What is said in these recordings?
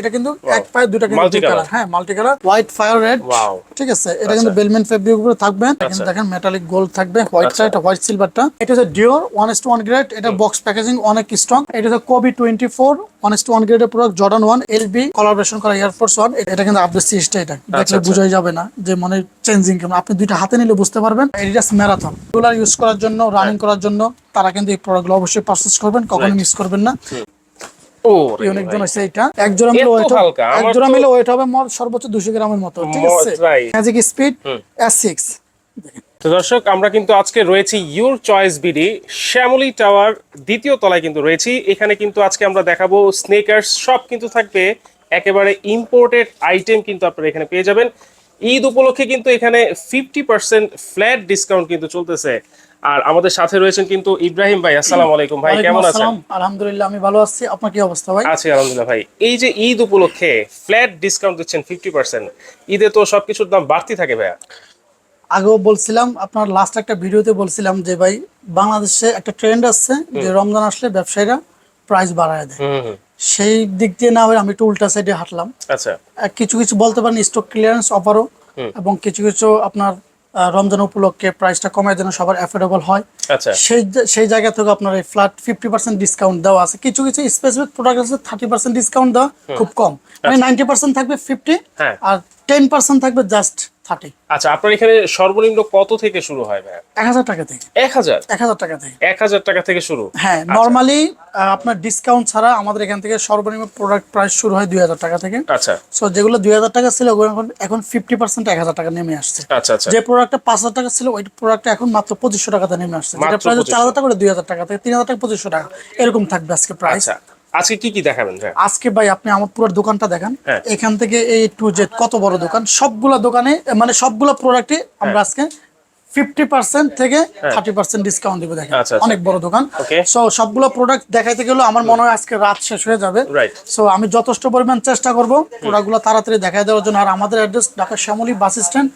এটা কিন্তু এক পায়ে দুটা কিন্তু কালার হ্যাঁ multi colour white fire red ঠিক আছে এটা কিন্তু বেলমেন্ট ফেব্রিক উপরে থাকবে। এখানে আচ্ছা। দেখেন মেটালিক গোল্ড থাকবে। হোয়াইট সাইড হোয়াইট সিলভারটা এটা হচ্ছে Dior one is to one grade এটা বক্স প্যাকেজিং অনেক স্ট্রং এটা হচ্ছে Kobe twenty four one is to one গ্রেডের product Jordan one L B collaboration করা এয়ারফোর্স ওয়ান এটা কিন্তু আপডেট সিরিজটা এটা। দেখলে আচ্ছা। বোঝাই যাবে না যে মানে চেঞ্জিং কেমন। আপনি দুইটা হাতে নিলে বুঝতে পারবেন। এটা ম্যারাথন রেগুলার ইউজ করার জন্য রানিং করার জন্য তারা কিন্তু এই প্রোডাক্টগুলো অবশ্যই পারচেস করবেন। কখনো মিস করবেন না। ইউনিক জন হচ্ছে এটা এক জোড়া মিলে ওয়েট হালকা, এক জোড়া মিলে ওয়েট হবে সর্বোচ্চ দুশো গ্রামের মতো ঠিক আছে? ম্যাজিক স্পিড এস তো দর্শক আমরা কিন্তু আজকে রয়েছি your choice BD Shyamoli tower দ্বিতীয় তলায় কিন্তু রয়েছি। এখানে কিন্তু আজকে আমরা দেখাবো স্নেকার্স সব কিন্তু থাকবে একেবারে ইম্পোর্টেড আইটেম কিন্তু আপনারা এখানে পেয়ে যাবেন। ঈদ উপলক্ষে কিন্তু এখানে ফিফটি পার্সেন্ট ফ্ল্যাট ডিসকাউন্ট কিন্তু চলতেছে। আর আমাদের সাথে রয়েছেন কিন্তু ইব্রাহিম ভাই আসসালামু আলাইকুম ভাই কেমন আছেন? আলহামদুলিল্লাহ আমি ভালো আছি। আপনার কি অবস্থা ভাই? আছি আলহামদুলিল্লাহ ভাই। এই যে ঈদ উপলক্ষে ফ্ল্যাট ডিসকাউন্ট দিচ্ছেন ফিফটি পার্সেন্ট ঈদে তো সবকিছুর দাম বাড়তি থাকে ভাইয়া। আগেও বলছিলাম আপনার লাস্ট একটা ভিডিওতে বলছিলাম যে ভাই বাংলাদেশে একটা ট্রেন্ড আসছে যে রমজান আসলে ব্যবসায়ীরা প্রাইস বাড়ায় দেয়। সেই দিক দিয়ে না হয়ে আমি একটু উল্টা সাইডে হাঁটলাম। আচ্ছা। কিছু কিছু বলতে পারেন স্টক ক্লিয়ারেন্স অফারও এবং কিছু কিছু আপনার রমজান উপলক্ষে প্রাইসটা কমায় যেন সবার অ্যাফোর্ডেবল হয়। আচ্ছা। সেই সেই জায়গা থেকে আপনার এই ফ্ল্যাট ফিফটি পার্সেন্ট ডিসকাউন্ট দেওয়া আছে। কিছু কিছু স্পেসিফিক প্রোডাক্ট আছে থার্টি পার্সেন্ট ডিসকাউন্ট দেওয়া খুব কম। মানে নাইনটি পার্সেন্ট থাকবে ফিফটি হ্যাঁ। আর টেন পার্সেন্ট থাকবে জাস্ট থার্টি আচ্ছা আপনার এখানে সর্বনিম্ন কত থেকে শুরু হয় ভাইয়া? এক হাজার টাকা থেকে। এক হাজার? এক হাজার টাকা থেকে। এক হাজার টাকা থেকে শুরু? হ্যাঁ নর্মালি আপনার ডিসকাউন্ট ছাড়া আমাদের এখান থেকে সর্বনিম্ন প্রোডাক্ট প্রাইস শুরু হয় দুই হাজার টাকা থেকে। আচ্ছা। সো যেগুলো দুই হাজার টাকা ছিল ওগুলো এখন এখন ফিফটি পার্সেন্ট এক হাজার টাকা নেমে আসছে। আচ্ছা আচ্ছা। যে প্রোডাক্টটা পাঁচ হাজার টাকা ছিল ওই প্রোডাক্টটা এখন মাত্র পঁচিশশো টাকাতে নেমে আসছে। যেটা প্রাইস চার হাজার টাকা করে দুই হাজার টাকা থেকে তিন হাজার টাকা পঁচিশশো টাকা। এরকম থাকবে আজকে প্রাইস আচ্ছা। আজকে কি কি দেখাবেন আজকে ভাই আপনি আমার পুরো দোকানটা দেখেন। হ্যাঁ। এখান থেকে এই টু জেড কত বড় দোকান? সবগুলা দোকানে মানে সবগুলা প্রোডাক্টে আমরা আজকে ফিফটি পার্সেন্ট থেকে থার্টি পার্সেন্ট ডিসকাউন্ট দিব দেখেন। হ্যাঁ। আচ্ছা, আচ্ছা। অনেক বড় দোকান। সো সবগুলো প্রোডাক্ট দেখাইতে গেলে আমার মনে হয় আজকে রাত শেষ হয়ে যাবে। সো আমি যথেষ্ট পরিমাণ চেষ্টা করব প্রোডাক্টগুলো তাড়াতাড়ি দেখাই দেওয়ার জন্য। আর আমাদের address Dhaka Shyamoli bus stand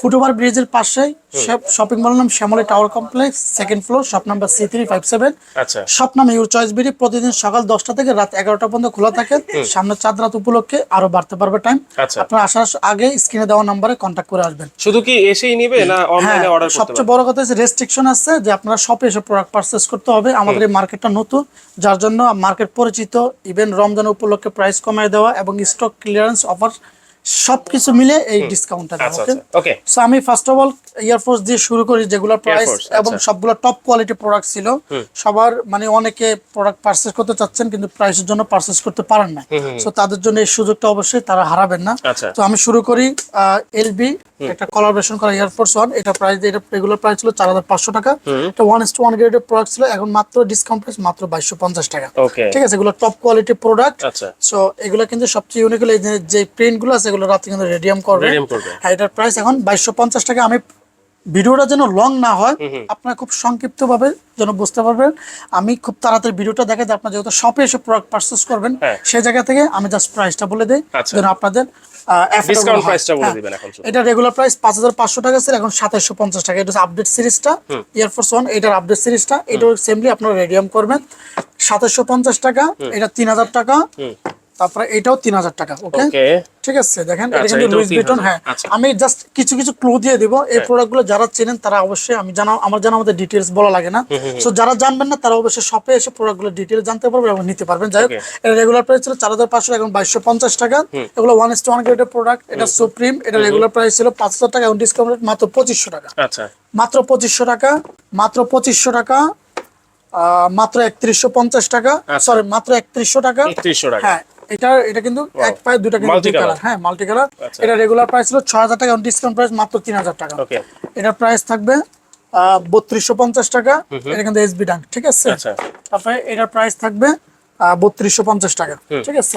foot over ব্রিজের পাশেই শপিং মল নাম Shyamoli tower complex second floor shop number C three five seven সব নামে ইউর চয়েস বিডি প্রতিদিন সকাল দশটা থেকে রাত এগারোটা পর্যন্ত খোলা থাকে। সামনে চাঁদ রাত উপলক্ষে আরও বাড়তে পারবে টাইম আচ্ছা। আপনার আসার আগে স্ক্রিনে দেওয়া নাম্বারে কন্ট্যাক্ট করে আসবেন। শুধু কি এসেই নিবে না হ্যাঁ। অনলাইনে অর্ডার সবচেয়ে বড় কথা হচ্ছে রেস্ট্রিকশন আছে যে আপনারা শপে এসে প্রোডাক্ট পারচেস করতে হবে। আমাদের এই মার্কেটটা নতুন যার জন্য মার্কেট পরিচিত ইভেন রমজান উপলক্ষে প্রাইস কমায় দেওয়া এবং স্টক ক্লিয়ারেন্স অফার সবকিছু মিলে এই ডিসকাউন্টটা দেওয়া আচ্ছা আচ্ছা। ওকে সো আমি first of all Air Force দিয়ে শুরু করি যেগুলোর প্রাইস এবং আচ্ছা। সবগুলো টপ কোয়ালিটি প্রোডাক্ট ছিল। সবার মানে অনেকে প্রোডাক্ট পারচেস করতে চাচ্ছেন কিন্তু প্রাইসের জন্য পারচেস করতে পারেন না। সো তাদের জন্য এই সুযোগটা অবশ্যই তারা হারাবেন না। আচ্ছা। তো আমি শুরু করি এলবি একটা কলাবরেশন করা এয়ারফোর্স ওয়ান এটা প্রাইস এটা রেগুলার প্রাইস ছিল চার হাজার পাঁচশো টাকা। এটা ওয়ান ইস টু ওয়ান গ্রেডের প্রোডাক্ট ছিল এখন মাত্র ডিসকাউন্ট প্রাইস মাত্র বাইশশো পঞ্চাশ টাকা। ঠিক আছে এগুলো টপ কোয়ালিটি প্রোডাক্ট সো এগুলো কিন্তু সবচেয়ে ইউনিক হলো এই যে- প্রিন্টগুলো আছে এগুলো রাতে কিন্তু রেডিয়াম করবে। হ্যাঁ এটার প্রাইস এখন বাইশশো পঞ্চাশ টাকা। আমি ভিডিওটা যেন লং না হয় আপনারা খুব সংক্ষিপ্ত ভাবে যেন বুঝতে পারবেন। আমি খুব তাড়াতাড়ি ভিডিওটা দেখে আপনার যেহেতু শপে এসে প্রোডাক্ট পারচেস করবেন হ্যাঁ। সেই জায়গা থেকে আমি জাস্ট প্রাইসটা বলে দিই আচ্ছা। যেন আপনাদের হয়। এটা রেগুলার প্রাইস পাঁচ হাজার পাঁচশো টাকা ছিল এখন সাতাশশো পঞ্চাশ টাকা। এটা আপডেট সিরিজটা ইয়ারফোর্স ওয়ান এটার আপডেট সিরিজটা এটাও সেমলি আপনারা রেডিয়াম করবেন। সাতাশশো পঞ্চাশ টাকা এটা তিন হাজার টাকা। তারপরে এটাও তিন হাজার টাকা ওকে ঠিক আছে দেখেন এটা আচ্ছা, কিন্তু লুইস বিটন হ্যাঁ। আচ্ছা। আমি জাস্ট কিছু কিছু ক্লু দিয়ে দিব। এই প্রোডাক্টগুলো যারা চেনেন তারা অবশ্যই আমি জানা আমার জানা আমাদের ডিটেলস বলা লাগে না। সো যারা জানবেন না তারা অবশ্যই শপে এসে প্রোডাক্টগুলো ডিটেলস জানতে পারবেন এবং নিতে পারবেন। যাই হোক. এটা রেগুলার প্রাইস ছিল চার হাজার পাঁচশো এখন বাইশশো পঞ্চাশ টাকা। এগুলো ওয়ান ইস ওয়ান গ্রেডের প্রোডাক্ট এটা সুপ্রিম এটা রেগুলার প্রাইস ছিল পাঁচ হাজার টাকা এবং ডিসকাউন্ট মাত্র পঁচিশশো টাকা। আচ্ছা। মাত্র পঁচিশশো টাকা মাত্র পঁচিশশো টাকা মাত্র একত্রিশশো পঞ্চাশ টাকা। আচ্ছা। সরি মাত্র একত্রিশশো টাকা। 3100 টাকা। হ্যাঁ এটা এটা কিন্তু এক পায়ে দুটা কিন্তু দুই কালার হ্যাঁ মাল্টি কালার আচ্ছা। এটা রেগুলার প্রাইস ছিল ছয় হাজার টাকা ডিসকাউন্ট প্রাইস মাত্র তিন হাজার টাকা। এটার প্রাইস থাকবে বত্রিশশো পঞ্চাশ টাকা। এটা কিন্তু এসবি ডাঙ্ক ঠিক আছে? আচ্ছা। তারপরে এটার প্রাইস থাকবে বত্রিশশো পঞ্চাশ টাকা ঠিক আছে?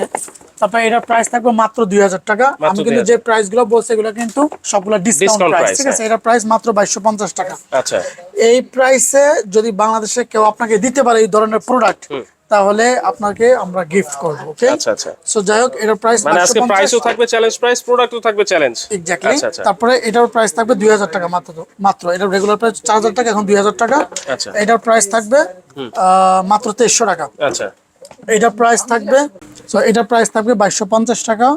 তারপরে এটার প্রাইস থাকবে মাত্র দুই হাজার টাকা। আমি কিন্তু যে প্রাইসগুলো বলছি এগুলো কিন্তু সবগুলো ডিসকাউন্ট প্রাইস ঠিক আছে? হ্যাঁ। এটার প্রাইস মাত্র বাইশশো পঞ্চাশ টাকা। আচ্ছা। এই প্রাইসে যদি বাংলাদেশে কেউ আপনাকে দিতে পারে এই ধরনের প্রোডাক্ট তাহলে আপনাকে আমরা গিফট করব ওকে আচ্ছা আচ্ছা। সো যাই হোক এটার প্রাইস মানে আজকে প্রাইসও থাকবে চ্যালেঞ্জ প্রাইস প্রোডাক্টও থাকবে চ্যালেঞ্জ এক্স্যাক্টলি আচ্ছা আচ্ছা। তারপরে এটার প্রাইস থাকবে দুই হাজার টাকা মাত্র মাত্র। এটার রেগুলার প্রাইস চার হাজার টাকা এখন দুই হাজার টাকা। আচ্ছা। এটার প্রাইস থাকবে আহ, মাত্র তেইশশো টাকা। আচ্ছা। এটার প্রাইস থাকবে সো এটার প্রাইস থাকবে বাইশশো পঞ্চাশ টাকা।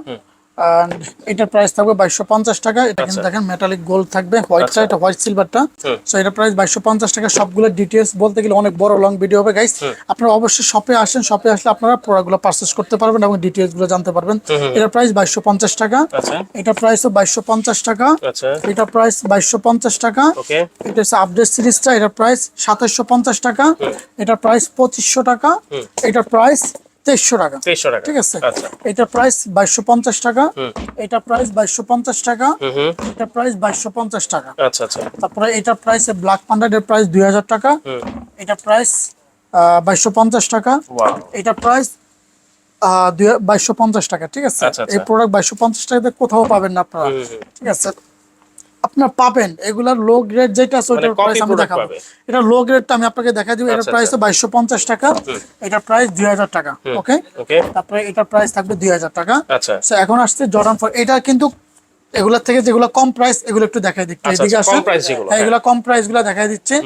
এটার প্রাইস থাকবে বাইশশো পঞ্চাশ টাকা। এটা কিন্তু দেখেন মেটালিক গোল্ড থাকবে। হোয়াইটটা এটা হোয়াইট সিলভারটা। সো এটার প্রাইস বাইশশো পঞ্চাশ টাকা। সবগুলো ডিটেলস বলতে গেলে অনেক বড় লং ভিডিও হবে গাইস আপনারা অবশ্যই শপে আসেন। শপে আসলে আপনারা প্রোডাক্টগুলো পারচেস করতে পারবেন এবং ডিটেলসগুলো জানতে পারবেন। এটার প্রাইস বাইশশো পঞ্চাশ টাকা। আচ্ছা। এটার প্রাইসও বাইশশো পঞ্চাশ টাকা। আচ্ছা। এটার প্রাইস বাইশশো পঞ্চাশ টাকা। ওকে। এটা হচ্ছে আপডেট সিরিজটা এটার প্রাইস সাতাশশো পঞ্চাশ টাকা। এটার প্রাইস পঁচিশশো টাকা। এটার প্রাইস তেইশশো টাকা। তেইশশো টাকা। ঠিক আছে? আচ্ছা। এটার প্রাইস বাইশশো পঞ্চাশ টাকা। এটা প্রাইস বাইশশো পঞ্চাশ টাকা। এটা প্রাইস বাইশশো পঞ্চাশ টাকা। আচ্ছা আচ্ছা। তারপরে এটার প্রাইস ব্ল্যাক পান্ডার প্রাইস দুই হাজার টাকা। এটা প্রাইস বাইশশো পঞ্চাশ টাকা। এটা প্রাইস বাইশশো পঞ্চাশ টাকা। ঠিক আছে? আচ্ছা, আচ্ছা। এই প্রোডাক্ট বাইশশো পঞ্চাশ টাকাতে কোথাও পাবেন না আপনারা। ঠিক আছে? আপনার পাবেন। এগুলার লো গ্রেড যেটা আছে ওইটার মানে প্রাইস আমি দেখাবো। এটা লো গ্রেডটা আমি আপনাকে দেখা দিব। এটার আচ্ছা, প্রাইস বাইশশো পঞ্চাশ টাকা। এটার প্রাইস দুই হাজার টাকা ওকে ওকে। তারপরে এটার প্রাইস থাকবে দুই হাজার টাকা। আচ্ছা। সো এখন আসছে জর্ডান ফোর এটা কিন্তু এগুলোর থেকে যেগুলো কম প্রাইস এগুলো একটু দেখাই দিচ্ছি। আচ্ছা, এদিকে আচ্ছা, হ্যাঁ, এগুলো কম প্রাইসগুলো দেখাই দিচ্ছি।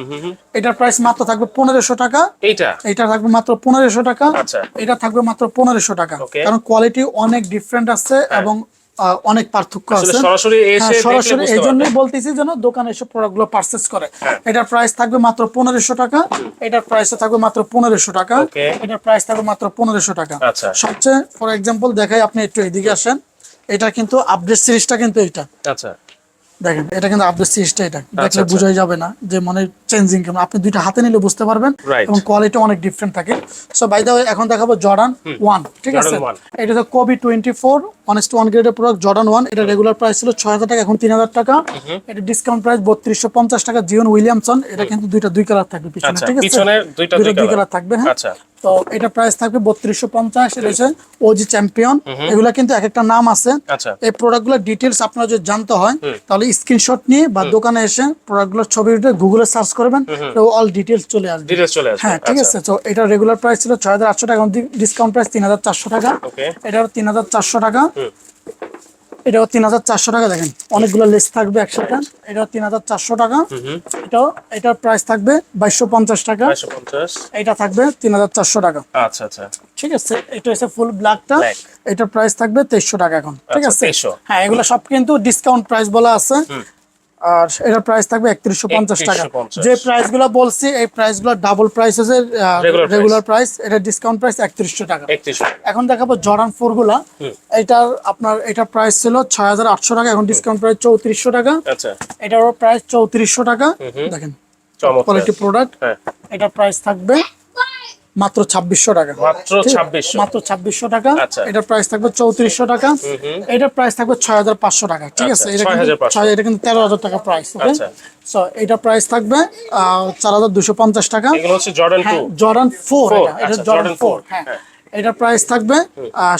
এটার প্রাইস মাত্র থাকবে পনেরোশো টাকা। এইটা? এটা থাকবে মাত্র পনেরোশো টাকা। আচ্ছা। এটা থাকবে মাত্র পনেরোশো টাকা। কারণ কোয়ালিটি অনেক ডিফারেন্ট আছে এবং আহ, অনেক পার্থক্য আছে। সরাসরি এসে হ্যাঁ, সরাসরি এই জন্যই বলতেছি যেন দোকানে এসে প্রোডাক্টগুলো পার্চেস করে। হ্যাঁ। এটার প্রাইস থাকবে মাত্র পনেরোশো টাকা। এটার প্রাইস থাকবে মাত্র পনেরোশো টাকা. এটার প্রাইস থাকবে মাত্র পনেরোশো টাকা। আচ্ছা। সবচেয়ে ফর এক্সাম্পল দেখাই আপনি একটু এদিকে আসেন। এটা কিন্তু আপডেট সিরিজটা কিন্তু এটা আচ্ছা। দেখেন এটা কিন্তু আপডেট সিরিজটা এটা দেখলে আচ্ছা। বোঝাই যাবে না যে মানে চেঞ্জিং কেমন। আপনি দুইটা হাতে নিলে বুঝতে পারবেন এবং কোয়ালিটি অনেক ডিফারেন্ট থাকে। সো বাই দা এখন দেখাবো জর্ডান ওয়ান ঠিক আছে? এটা তো Kobe twenty four honest one গ্রেডের প্রোডাক্ট জর্ডান ওয়ান এটা রেগুলার প্রাইস ছিল ছয় হাজার টাকা এখন তিন হাজার টাকা। এটা ডিসকাউন্ট প্রাইস বত্রিশশো পঞ্চাশ টাকা জিওন উইলিয়ামসন এটা কিন্তু দুইটা দুই কালার থাকবে পিছনে আচ্ছা, ঠিক আছে? দুইটা দুই কালার থাকবে হ্যাঁ? আচ্ছা। তো এটা প্রাইস থাকবে বত্রিশশো পঞ্চাশ রয়েছে ওজি চ্যাম্পিয়ন এগুলা কিন্তু এক একটা নাম আছে। আচ্ছা। এই প্রোডাক্টগুলোর ডিটেলস আপনার যদি জানতে হয় তাহলে স্ক্রিনশট নিয়ে বা দোকানে এসে প্রোডাক্টগুলোর ছবি উঠে গুগলে সার্চ করবেন। তো অল ডিটেলস চলে আসবে। ডিটেলস চলে আসবে। হ্যাঁ ঠিক আচ্ছা। আছে। তো এটা রেগুলার প্রাইস ছিল ছয় হাজার আটশো টাকা ডিসকাউন্ট প্রাইস তিন হাজার চারশো টাকা. এটাও তিন হাজার চারশো টাকা। এটাও তিন হাজার চারশো টাকা দেখেন। অনেকগুলো লেস থাকবে একসাথে। এটাও তিন হাজার চারশো টাকা। এটাও এটার প্রাইস থাকবে বাইশশো পঞ্চাশ টাকা। এটা থাকবে তিন হাজার চারশো টাকা। আচ্ছা আচ্ছা। ঠিক আছে? এটা হচ্ছে ফুল ব্ল্যাকটা। এটার প্রাইস থাকবে তেইশশো টাকা এখন। ঠিক আচ্ছা, আছে? হ্যাঁ এগুলো সব কিন্তু ডিসকাউন্ট প্রাইস বলা আছে। আর এটার প্রাইস থাকবে একত্রিশশো পঞ্চাশ টাকা। যে প্রাইসগুলো বলছি এই প্রাইসগুলো ডাবল প্রাইস আছে রেগুলার প্রাইস এটা ডিসকাউন্ট প্রাইস একত্রিশশো টাকা। এখন দেখাবো জর্ডান ফোরগুলা এটার আপনার এটার প্রাইস ছিল ছয় হাজার আটশো টাকা এখন ডিসকাউন্ট প্রাইস চৌত্রিশশো টাকা। আচ্ছা। এটারও প্রাইস চৌত্রিশশো টাকা। দেখেন কোয়ালিটি প্রোডাক্ট হ্যাঁ। এটার প্রাইস থাকবে মাত্র ছাব্বিশশো টাকা। মাত্র ছাব্বিশশো। মাত্র ছাব্বিশশো টাকা। আচ্ছা। এটার প্রাইস থাকবে চৌত্রিশশো টাকা। এটার প্রাইস থাকবে ছয় হাজার পাঁচশো টাকা। ঠিক আছে? আচ্ছা, এটা কিন্তু এটা কিন্তু তেরো হাজার টাকা প্রাইস ওকে আচ্ছা। সো এটা প্রাইস থাকবে চার হাজার দুশো পঞ্চাশ টাকা। জর্ডান জর্ডান ফোর এটা। জর্ডান ফোর হ্যাঁ। হ্যাঁ। এটা প্রাইস থাকবে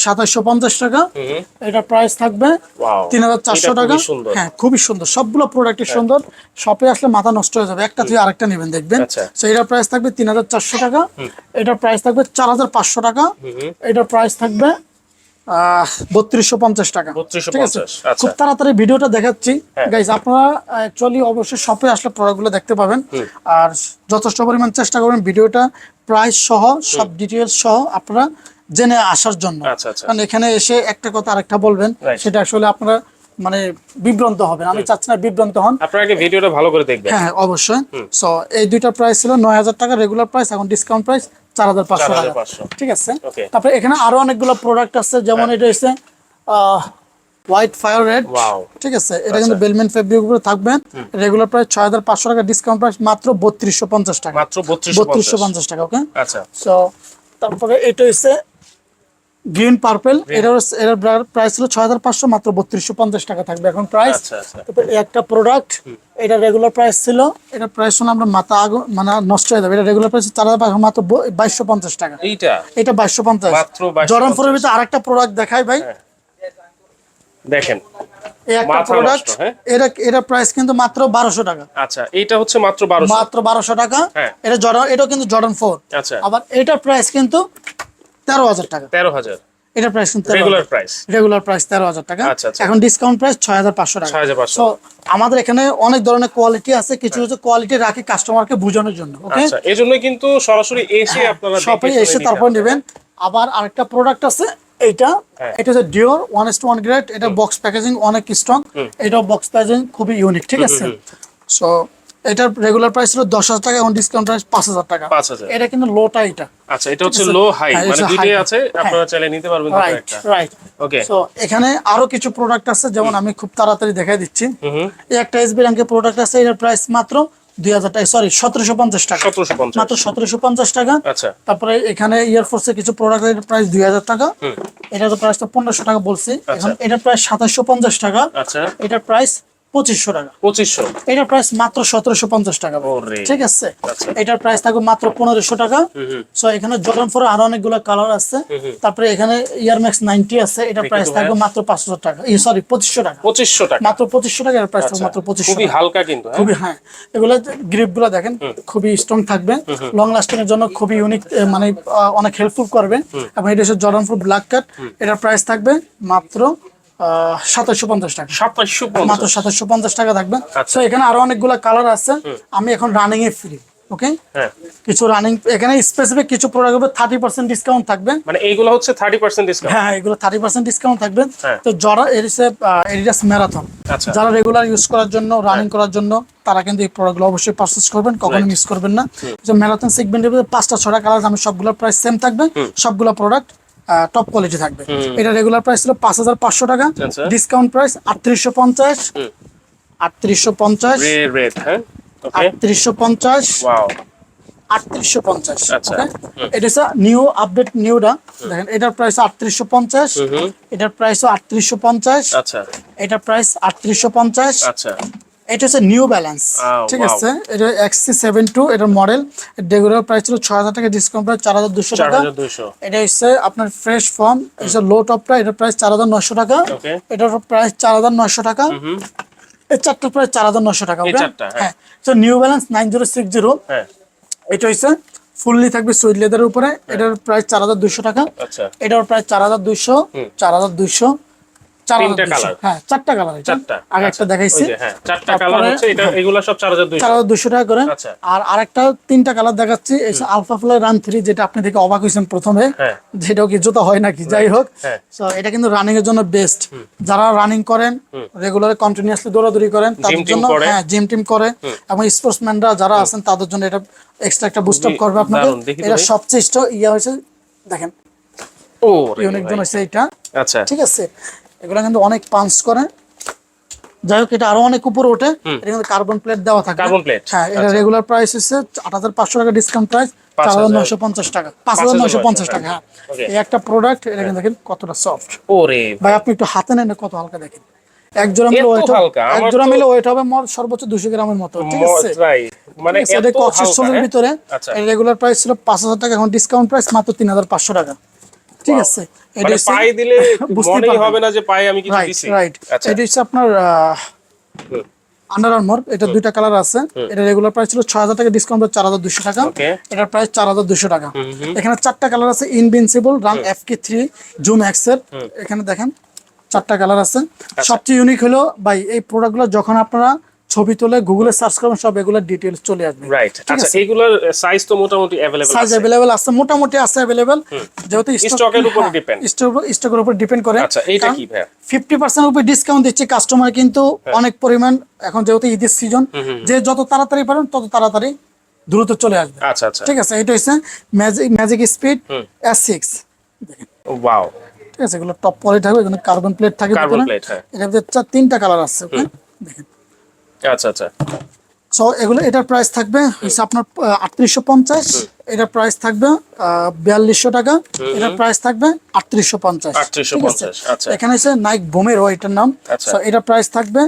সাতাশশো পঞ্চাশ টাকা। এটা প্রাইস থাকবে তিন হাজার চারশো টাকা। হ্যাঁ খুবই সুন্দর। সবগুলো প্রোডাক্টই সুন্দর। শপে আসলে মাথা নষ্ট হয়ে যাবে। একটা থেকে আরেকটা নেবেন দেখবেন। তো এটার প্রাইস থাকবে তিন হাজার চারশো টাকা। এটার প্রাইস থাকবে চার হাজার পাঁচশো টাকা। এটার প্রাইস থাকবে বত্রিশশো পঞ্চাশ টাকা। ঠিক আছে? আচ্ছা। খুব তাড়াতাড়ি ভিডিওটা দেখাচ্ছি। হ্যাঁ। গাইজ আপনারা অ্যাকচুয়ালি অবশ্যই শপে আসলে প্রোডাক্টগুলো দেখতে পাবেন। আর যথেষ্ট পরিমাণ চেষ্টা করবেন ভিডিওটা প্রাইস সহ সব ডিটেলস সহ আপনারা জেনে আসার জন্য। আচ্ছা, আচ্ছা। কারণ এখানে এসে একটা কথা আরেকটা বলবেন সেটা আসলে আপনারা মানে বিভ্রান্ত হবেন। আমি চাচ্ছি না বিভ্রান্ত হন। আপনারা আগে ভিডিওটা ভালো করে দেখবেন। হ্যাঁ অবশ্যই। সো এই দুইটা প্রাইস ছিল নয় হাজার টাকা রেগুলার প্রাইস এখন ডিসকাউন্ট প্রাইস চার হাজার পাঁচশো টাকা। ঠিক আছে? তারপরে এখানে আরও অনেকগুলো প্রোডাক্ট আছে যেমন এটা হচ্ছে হোয়াইট ফায়ার রেড ঠিক আছে? এটা কিন্তু বেলমেন ফেব্রিক উপরে থাকবেন রেগুলার প্রাইস ছয় হাজার পাঁচশো টাকা ডিসকাউন্ট প্রাইস মাত্র বত্রিশশো পঞ্চাশ টাকা। মাত্র বত্রিশশো বত্রিশশো পঞ্চাশ টাকা ওকে আচ্ছা। সো তারপরে এটা হচ্ছে গ্রিন পার্পেল এটার এটার প্রাইস ছিল ছয় হাজার পাঁচশো মাত্র বত্রিশশো পঞ্চাশ টাকা থাকবে এখন প্রাইস আচ্ছা আচ্ছা। তারপর একটা প্রোডাক্ট এটা রেগুলার প্রাইস ছিল। এটা প্রাইস শুনে আমরা মাথা আগু মানে নষ্ট হয়ে যাবে। এটা রেগুলার প্রাইস চার হাজার পাঁচশো মাত্র বাইশশো পঞ্চাশ টাকা। এইটা? এটা বাইশশো পঞ্চাশ। মাত্র 2250 জরমপুরের ভিতরে আরেকটা প্রোডাক্ট দেখাই ভাই। দেখেন। এই একটা প্রোডাক্ট হ্যাঁ? এটা এটা প্রাইস কিন্তু মাত্র বারোশো টাকা। আচ্ছা এইটা হচ্ছে মাত্র বারোশো। মাত্র বারোশো টাকা। হ্যাঁ। এটা জর্ডান এটাও কিন্তু জর্ডান ফোর আচ্ছা। আবার এটার প্রাইস কিন্তু তেরো হাজার টাকা। তেরো হাজার। এটার প্রাইস কিন্তু রেগুলার প্রাইস রেগুলার প্রাইস তেরো হাজার টাকা। আচ্ছা, আচ্ছা। এখন ডিসকাউন্ট প্রাইস ছয় হাজার পাঁচশো টাকা। 6500 So, আমাদের এখানে অনেক ধরনের কোয়ালিটি আছে কিছু কিছু কোয়ালিটি রাখি কাস্টমারকে বোঝানোর জন্য ওকে এই জন্যই কিন্তু সরাসরি এসে আপনারা শপে এসে তারপর নেবেন। আবার আরেকটা প্রোডাক্ট আছে এইটা। হ্যাঁ। এটা হচ্ছে Dior one S two one grade এটা বক্স প্যাকেজিং অনেক স্ট্রং এটাও বক্স প্যাকেজিং খুবই ইউনিক ঠিক আছে? সো এটার রেগুলার প্রাইস ছিল দশ হাজার টাকা এবং ডিসকাউন্ট প্রাইস পাঁচ হাজার টাকা। পাঁচ হাজার। এটা কিন্তু লোটা এটা। আচ্ছা এটা হচ্ছে লো হাই হ্যাঁ, মানে দুইটাই আছে আপনারা চাইলে নিতে পারবেন রাইট রাইট ওকে সো এখানে আরও কিছু প্রোডাক্ট আছে যেমন আমি খুব তাড়াতাড়ি দেখাই দিচ্ছি। এই একটা এসবি র্যাঙ্কের প্রোডাক্ট আছে এটার প্রাইস মাত্র দুই হাজার টাকা সরি সতেরোশো পঞ্চাশ টাকা। মাত্র সতেরোশো পঞ্চাশ টাকা। আচ্ছা। তারপরে এখানে এয়ারফোর্সের কিছু প্রোডাক্টের প্রাইস দুই হাজার টাকা। এটা তো প্রাইস তো পনেরোশো টাকা বলছি। এখন এটার প্রাইস সাতাশশো পঞ্চাশ টাকা। আচ্ছা। এটার প্রাইস পঁচিশশো টাকা। পঁচিশশো। এটার প্রাইস মাত্র সতেরোশো পঞ্চাশ টাকা। ঠিক আছে? আচ্ছা। এটার প্রাইস থাকবে মাত্র পনেরোশো টাকা। সো এখানে জর্ডান ফোর আরও অনেকগুলো কালার আছে। তারপরে এখানে ইয়ারম্যাক্স নাইনটি আছে। এটার প্রাইস থাকবে মাত্র পাঁচশো টাকা। সরি পঁচিশশো টাকা। পঁচিশশো টাকা। মাত্র পঁচিশশো টাকা এর প্রাইস থাকবে আচ্ছা। মাত্র পঁচিশশো খুবই হালকা কিন্তু হ্যাঁ? খুবই হ্যাঁ। এগুলো গ্রিপগুলো দেখেন খুবই স্ট্রং থাকবে। লং লাস্টিং এর জন্য খুবই ইউনিক মানে অনেক হেল্পফুল করবে। এবং এটা হচ্ছে জর্ডান ফোর ব্ল্যাক কাট এটার প্রাইস থাকবে মাত্র সাতাশশো পঞ্চাশ টাকা। সাতাশশো মাত্র পঞ্চাশ সাতাশশো পঞ্চাশ টাকা থাকবে। আচ্ছা। তো এখানে আরও অনেকগুলো কালার আছে। আমি এখন রানিং এ ফ্রি ওকে হ্যাঁ। কিছু রানিং এখানে স্পেসিফিক কিছু প্রোডাক্ট হবে থার্টি পার্সেন্ট ডিসকাউন্ট থাকবে। মানে এইগুলো হচ্ছে থার্টি পার্সেন্ট ডিসকাউন্ট হ্যাঁ হ্যাঁ, এগুলো থার্টি পার্সেন্ট ডিসকাউন্ট থাকবে। হ্যাঁ। তো যারা এরিসে এরিডাস ম্যারাথন আচ্ছা। যারা রেগুলার ইউজ করার জন্য রানিং করার জন্য তারা কিন্তু এই প্রোডাক্টগুলো অবশ্যই পারচেস করবেন কখনো. মিস করবেন না। যে ম্যারাথন সেগমেন্টের পাঁচটা ছটা কালার আমি সবগুলোর প্রাইস সেম থাকবে। সবগুলো প্রোডাক্ট টপ কোয়ালিটি থাকবে। এটা রেগুলার প্রাইস ছিল পাঁচ হাজার পাঁচশো টাকা। আচ্ছা। ডিসকাউন্ট প্রাইস আটত্রিশশো পঞ্চাশ। আটত্রিশশো পঞ্চাশ। হ্যাঁ? আটত্রিশশো পঞ্চাশ। আটত্রিশশো পঞ্চাশ আচ্ছা। এটা হচ্ছে নিউ আপডেট নিউটা দেখেন এটার প্রাইস আটত্রিশশো পঞ্চাশ। এটার প্রাইস আটত্রিশশো পঞ্চাশ। আচ্ছা। এটার প্রাইস আটত্রিশশো পঞ্চাশ। আচ্ছা। এটা হচ্ছে নিউ ব্যালেন্স ঠিক আছে এটা এক্সসি সেভেন টু এটার মডেল রেগুলার প্রাইস ছিল ছয় হাজার টাকা ডিসকাউন্ট প্রাইস চার হাজার দুশো টাকা। এটা হচ্ছে আপনার ফ্রেশ ফর্ম এটা লো টপটা এটার প্রাইস চার হাজার নশো টাকা. এটার প্রাইস চার হাজার নশো টাকা। এই চারটার প্রাইস চার হাজার নশো টাকা এই হ্যাঁ। হ্যাঁ। তো New Balance nine zero six zero হ্যাঁ। এটা হচ্ছে ফুললি থাকবে সুইট লেদারের উপরে। এটার প্রাইস চার হাজার দুশো টাকা। আচ্ছা। এটার প্রাইস চার হাজার দুইশো চার হাজার হাজার তিনটা হ্যাঁ চারটা কালার চারটা। আগে আচ্ছা, একটা দেখাইছি হ্যাঁ চারটা কালার হচ্ছে এটা এগুলো সব চার হাজার দুইশো। চার হাজার দুশো টাকা করে। আচ্ছা। আর আরেকটা তিনটা কালার দেখাচ্ছি এই আলফা ফ্লাই রান যেটা আপনি থেকে অবাক প্রথমে হ্যাঁ। যেটাও কি জুতা হয় নাকি যাই হোক। হ্যাঁ। এটা কিন্তু রানিং এর জন্য বেস্ট যারা রানিং করেন রেগুলার কন্টিনিউয়াসলি দৌড়াদৌড়ি করেন তাদের জন্য হ্যাঁ জিম টিম করে। এবং স্পোর্টসম্যানরা যারা আছেন তাদের জন্য এটা এক্সট্রা একটা বুস্ট আপ করবে এটা সবচেয়ে ইয়া হয়েছে দেখেন। ও ইউনিক জন হচ্ছে এটা আচ্ছা। ঠিক আছে। এগুলো কিন্তু অনেক পাঞ্চ করে। যাই হোক এটা আরও অনেক উপরে ওঠে। এটা কিন্তু কার্বন প্লেট দেওয়া থাকে। Carbon plate, হ্যাঁ এটা রেগুলার প্রাইস হচ্ছে আট হাজার পাঁচশো টাকা ডিসকাউন্ট প্রাইস চার হাজার হাজার- পঞ্চাশ টাকা। পাঁচ হাজার নশো পঞ্চাশ টাকা হ্যাঁ। এই একটা প্রোডাক্ট এটা কিন্তু দেখেন কতটা সফট ওরে। ভাই আপনি একটু হাতে নেন কত হালকা দেখেন। এক জোড়া মিলে ওয়েট এক জোড়া মিলে ওয়েট হবে সর্বোচ্চ দুশো গ্রামের মতো ঠিক আছে? মানে এত কক্সের হ্যাঁ? ভিতরে। আচ্ছা। রেগুলার প্রাইস ছিল পাঁচ হাজার টাকা এখন ডিসকাউন্ট প্রাইস মাত্র তিন হাজার পাঁচশো টাকা। ঠিক আছে। এটা মানে পায়ে দিলে মনেই হবে না যে পায়ে আমি কিছু দিছি। রাইট আচ্ছা। এটা হচ্ছে আপনার আন্ডার আর্মর এটা দুইটা কালার আছে। এটা রেগুলার প্রাইস ছিল ছয় হাজার টাকা ডিসকাউন্ট চার হাজার দুশো টাকা. এটার প্রাইস চার হাজার দুশো টাকা। এখানে চারটা কালার আছে invincible run F K three zoom এক্সের এখানে দেখেন চারটা কালার আছে। আচ্ছা। সবচেয়ে ইউনিক হলো ভাই এই প্রোডাক্টগুলো যখন আপনারা ছবি তুলে গুগলে সার্চ করবেন সব এগুলোর ডিটেলস চলে আসবে। রাইট আচ্ছা আছে? এইগুলোর সাইজ তো মোটামুটি সাইজ আছে। অ্যাভেলেবেল আছে মোটামুটি আছে অ্যাভেলেবেল যেহেতু Stock-এর উপরে depend। স্টকের উপর ডিপেন্ড করে। আচ্ছা, এইটা কি? ফিফটি পার্সেন্ট উপরে ডিসকাউন্ট দিচ্ছে কাস্টমার কিন্তু হ্যাঁ। অনেক পরিমাণ এখন যেহেতু ঈদের সিজন যে যত তাড়াতাড়ি পারেন তত তাড়াতাড়ি দ্রুত চলে আসবে। আচ্ছা আচ্ছা। ঠিক আছে এটা হচ্ছে magic magic speed S six wow ঠিক আছে এগুলো টপ কোয়ালিটি থাকবে এখানে কার্বন প্লেট থাকবে কার্বন প্লেট হ্যাঁ। চার তিনটা কালার আছে ওকে? দেখেন। আচ্ছা আচ্ছা। সো এগুলো এটার প্রাইস থাকবে আপনার আটত্রিশশো পঞ্চাশ। এটার প্রাইস থাকবে বিয়াল্লিশশো টাকা। এটার প্রাইস থাকবে আটত্রিশশো পঞ্চাশ। আচ্ছা। এখানে নাইক বোমেরো এটার নাম। আচ্ছা। এটার প্রাইস থাকবে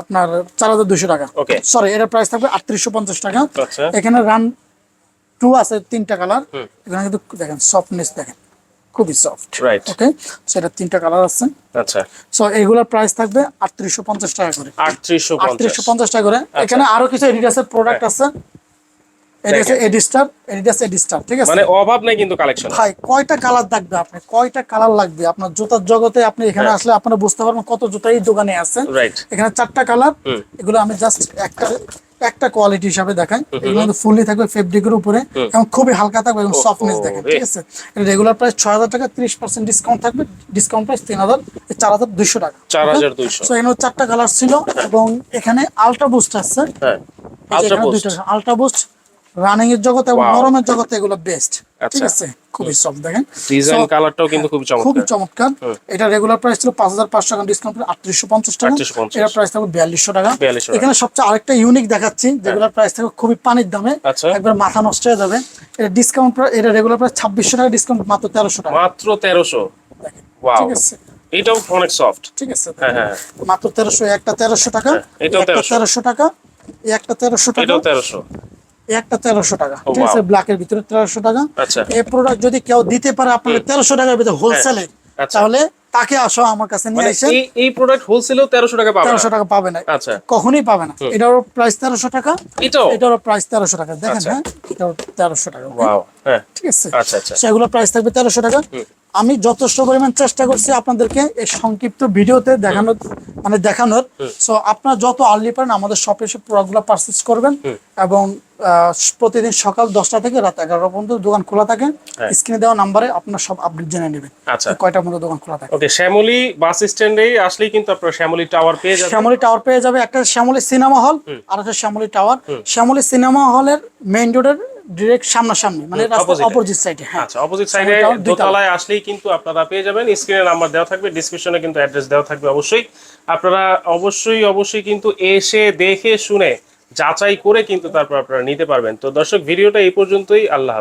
আপনার চার হাজার দুশো টাকা। সরি এটার প্রাইস থাকবে আটত্রিশশো পঞ্চাশ টাকা। আচ্ছা। এখানে রান টু আছে তিনটা কালার এখানে কিন্তু দেখেন সফটনেস দেখেন। খুবই সফট রাইট ওকে সেটা তিনটা কালার আছে। আচ্ছা। সো এইগুলোর প্রাইস থাকবে আটত্রিশশো পঞ্চাশ টাকা করে। আটত্রিশশো আটত্রিশশো পঞ্চাশ পঞ্চাশ টাকা করে। এখানে আরও কিছু এডিডাসের প্রোডাক্ট আছে। এটা হচ্ছে এডিস্টার এডিডাস এডিস্টার ঠিক আছে? মানে অভাব নাই কিন্তু কালেকশন ভাই কয়টা কালার থাকবে আপনি? কয়টা কালার লাগবে? আপনার জুতার জগতে আপনি এখানে হ্যাঁ। আসলে আপনারা বুঝতে পারবেন কত জুতা এই দোকানে আছে। রাইট এখানে চারটা কালার এগুলো আমি জাস্ট একটা একটা কোয়ালিটি হিসাবে দেখায় এগুলো কিন্তু ফুললি থাকবে ফেব্রিকের উপরে এবং খুবই হালকা থাকবে এবং সফটনেস দেখেন ঠিক আছে? রেগুলার প্রাইস ছয় হাজার টাকা ত্রিশ পার্সেন্ট ডিসকাউন্ট থাকবে। ডিসকাউন্ট প্রাইস তিন হাজার চার হাজার দুইশো টাকা। চার হাজার দুইশো। এখানে চারটা কালার ছিল এবং এখানে আলট্রা বুস্ট আছে। হ্যাঁ আলট্রা বুস্ট রানিং এর জগতে এবং গরমের নরমের জগতে এগুলো বেস্ট ঠিক। আছে? খুবই সফট দেখেন। ডিজাইন কালারটাও কিন্তু খুবই খুবই চমৎকার। চমৎকার এটা রেগুলার প্রাইস ছিল টাকা ডিসকাউন্ট আটত্রিশশো পঞ্চাশ টাকা। এটা প্রাইস থাকবে 4200 টাকা। এখানে সবচেয়ে আরেকটা ইউনিক দেখাচ্ছি যেগুলোর প্রাইস থাকবে খুবই পানির দামে। একবার মাথা নষ্ট হয়ে যাবে। এটা ডিসকাউন্ট এটা রেগুলার প্রাইস ছাব্বিশশো টাকা ডিসকাউন্ট মাত্র তেরোশো টাকা। মাত্র তেরোশো? দেখেন ওয়াও ঠিক আছে। এটাও অনেক সফট ঠিক আছে। হ্যাঁ, হ্যাঁ। মাত্র একটা তেরোশো টাকা। হ্যাঁ, এটাও 1300 তেরোশো। টাকা একটা টাকা। এটাও একটা তেরোশো টাকা ঠিক আছে? ব্ল্যাকের ভিতরে তেরোশো টাকা। আচ্ছা। এই প্রোডাক্ট যদি কেউ দিতে পারে আপনাকে তেরোশো টাকার ভিতরে হোলসেলে আচ্ছা। তাহলে তাকে আসো আমার কাছে নিয়ে মানে এসে। এই প্রোডাক্ট হোলসেলেও তেরোশো টাকা পাবে টাকা পাবে না। আচ্ছা। কখনোই পাবে না। এটারও প্রাইস তেরোশো টাকা। এটাও? এটারও প্রাইস তেরোশো টাকা। দেখেন। হ্যাঁ? এটাও তেরোশো টাকা। ওয়াও হ্যাঁ। ঠিক আছে? আচ্ছা আচ্ছা। সেগুলো প্রাইস থাকবে তেরোশো টাকা। আমি যথেষ্ট পরিমাণ চেষ্টা করছি আপনাদেরকে এই সংক্ষিপ্ত ভিডিওতে দেখানোর মানে দেখানোর। সো আপনারা যত আর্লি পারেন আমাদের শপে এসে প্রোডাক্টগুলো পারচেস করবেন এবং প্রতিদিন সকাল দশটা থেকে রাত এগারোটা পর্যন্ত দোকান খোলা থাকে। হ্যাঁ। স্ক্রিনে দেওয়া নাম্বারে আপনার সব আপডেট জেনে নেবেন আচ্ছা। কয়টা মধ্যে দোকান খোলা থাকে। ওকে শ্যামলী বাস স্ট্যান্ডে আসলেই কিন্তু আপনারা শ্যামলী টাওয়ার পেয়ে যাবেন। শ্যামলী টাওয়ার পেয়ে যাবে। একটা শ্যামলী সিনেমা হল আর একটা শ্যামলী টাওয়ার শ্যামলী সিনেমা হলের মেইন রোডের ডিরেক্ট সামনাসামনি মানে অপোজিট সাইডে হ্যাঁ। আচ্ছা অপোজিট সাইডে। দোতলায় আসলেই কিন্তু আপনারা পেয়ে যাবেন। স্ক্রিনে নাম্বার দেওয়া থাকবে ডেসক্রিপশনে কিন্তু অ্যাড্রেস দেওয়া থাকবে অবশ্যই। আপনারা অবশ্যই অবশ্যই কিন্তু এসে দেখে শুনে যাচাই করে কিন্তু তারপর আপনারা নিতে পারবেন। তো দর্শক ভিডিওটা এই পর্যন্তই। আল্লাহ।